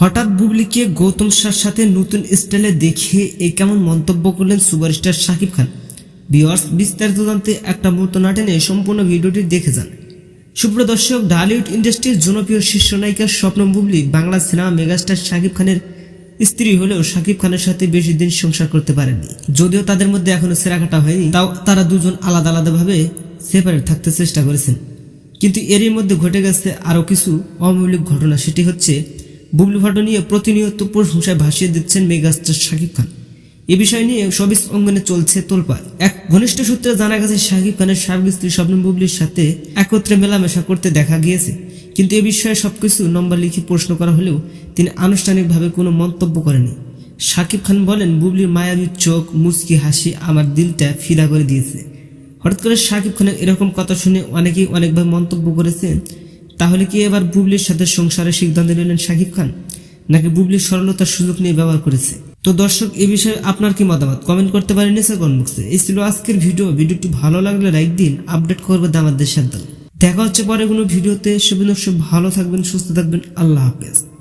হঠাৎ বুবলিকে গৌতম শাহর সাথে নতুন স্টাইলে দেখে এই কেমন মন্তব্য করলেন সুপারস্টার শাকিব খান। বিয়ার্স বিস্তারিত জানতে একটা মুহূর্ত না টেনে সম্পূর্ণ ভিডিওটি দেখে যান। সুপ্রিয় দর্শক ঢালিউড ইন্ডাস্ট্রির জনপ্রিয় শীর্ষ নায়িকা স্বপ্ন বুবলি, বাংলা সিনেমা মেগাস্টার শাকিব খানের স্ত্রী হলেও শাকিব খানের সাথে বেশি দিন সংসার করতে পারেনি যদিও তাদের মধ্যে এখনও সেরাকাটা হয়নি, তাও তারা দুজন আলাদা আলাদাভাবে সেপারেট থাকতে চেষ্টা করেছেন। কিন্তু এরই মধ্যে ঘটে গেছে আরও কিছু অমৌলিক ঘটনা, সেটি হচ্ছে বুবলি ফটো নিয়ে প্রতিনিয়ত প্রশংসায় ভাসিয়ে দিচ্ছেন মেগাস্টার শাকিব খান। এ বিষয় নিয়ে সবিস অঙ্গনে চলছে তোলপাড়। এক ঘনিষ্ঠ সূত্রে জানা গেছে, শাকিব খানের সাবেক স্ত্রী স্বপ্ন বুবলির সাথে একত্রে মেলামেশা করতে দেখা গিয়েছে। কিন্তু এ বিষয়ে সবকিছু নম্বর লিখে প্রশ্ন করা হলেও তিনি আনুষ্ঠানিকভাবে কোনো মন্তব্য করেনি শাকিব খান বলেন, বুবলির মায়াবী চোখ, মুচকি হাসি আমার দিলটা ফিদা করে দিয়েছে। হঠাৎ করে শাকিব খানের এরকম কথা শুনে অনেকেই অনেকভাবে মন্তব্য করেছেন তাহলে কি এবার বুবলির সাথে সংসারের সিদ্ধান্ত নিলেন শাকিব খান? নাকি বুবলির সরলতার সুযোগ নিয়ে ব্যবহার করেছে? তো দর্শক, এ বিষয়ে আপনার কি মতামত? কমেন্ট করতে পারেন নিচে বক্সে। এই ছিল আজকের ভিডিও। ভিডিওটি ভালো লাগলে লাইক দিন, আপডেট করবে আমাদের সাথে। দেখা হচ্ছে পরে কোনো ভিডিওতে। সুবিধা ভালো থাকবেন, সুস্থ থাকবেন। আল্লাহ হাফেজ।